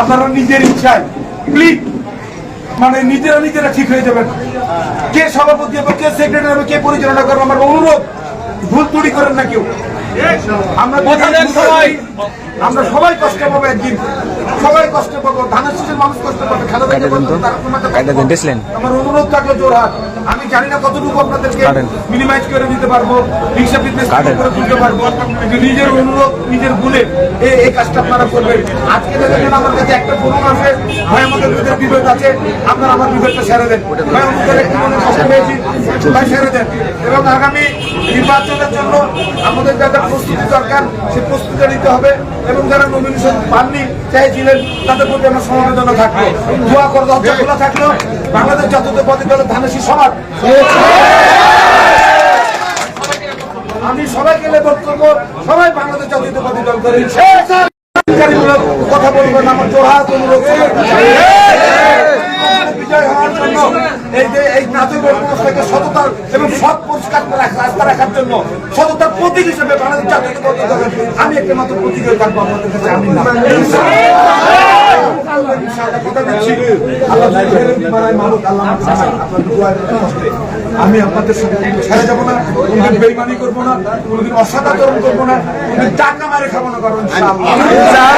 আপনারা নিজের ইচ্ছায় প্লিজ মানে নিজেরা নিজেরা ঠিক হয়ে যাবেন। কে সভাপতি হবে, কে সেক্রেটারি হবে, কে পরিচালনা করবে, আমার অনুরোধ, ভুল ত্রুটি করেন না কেউ। আমরা সবাই। আমরা সবাই কষ্ট পাবো একদিন। সবাই কষ্ট পাবো। ধানের শীষের মানুষ কষ্ট পাবে খেলা দেখে কাইটা দেন তো। তারা তোমাদের কষ্ট কাইটা দেন, পাবে। দিছিলেন? আমার অনুরোধ থাকল জোরহাট। আমি জানি না কতটুকু আপনাদেরকে মিনিমাইজ করে দিতে পারব রিক্সা বিজনেস করে তুলতে পারব। নিজের অনুরোধ নিজের গুণে এই এই কাজটা আপনারা করবেন। আজকে দেখেন আমার কাছে একটা ফোন আছে ভাই আমাদের ভিতরে বিভেদ আছে। আপনারা আমার বিভেদটা সেরে দেন। ভাই আমাদের একটু মনে কষ্ট পেয়েছি ভাই সেরে দেন। এবং আগামী নির্বাচনের জন্য আমাদের যা যা প্রস্তুতি দরকার সেই প্রস্তুতি নিতে হবে এবং যারা নমিনেশন পাননি চাইছিলেন তাদের প্রতি আমার সমবেদনা থাকল। দোয়া করে দরজা খোলা থাকল। বাংলাদেশ জাতীয় পদে দলের ধানেশী সমাজ। আমি সবাইকে লেবল করব। সবাই বাংলাদেশ জাতীয়তাবাদী দল করে কথা বলবেন, আমার জোহাত অনুরোধ সবার কাছে। বিজয় হওয়ার জন্য এই যে এই নাচের থেকে সততার এবং সৎ পরিষ্কার রাস্তা রাখার জন্য সততার প্রতীক হিসেবে বাংলাদেশ জাতীয়তাবাদী আমি একটা মাত্র প্রতীক হয়ে থাকব আপনাদের কাছে আমি না। আমি আপনাদের সাথে ছেড়ে যাব না কোনোদিন বেইমানি করব না কোনোদিন অসদাচরণ করব না কোনোদিন টাকা মারে খাব না কারণ আলহামদুলিল্লাহ।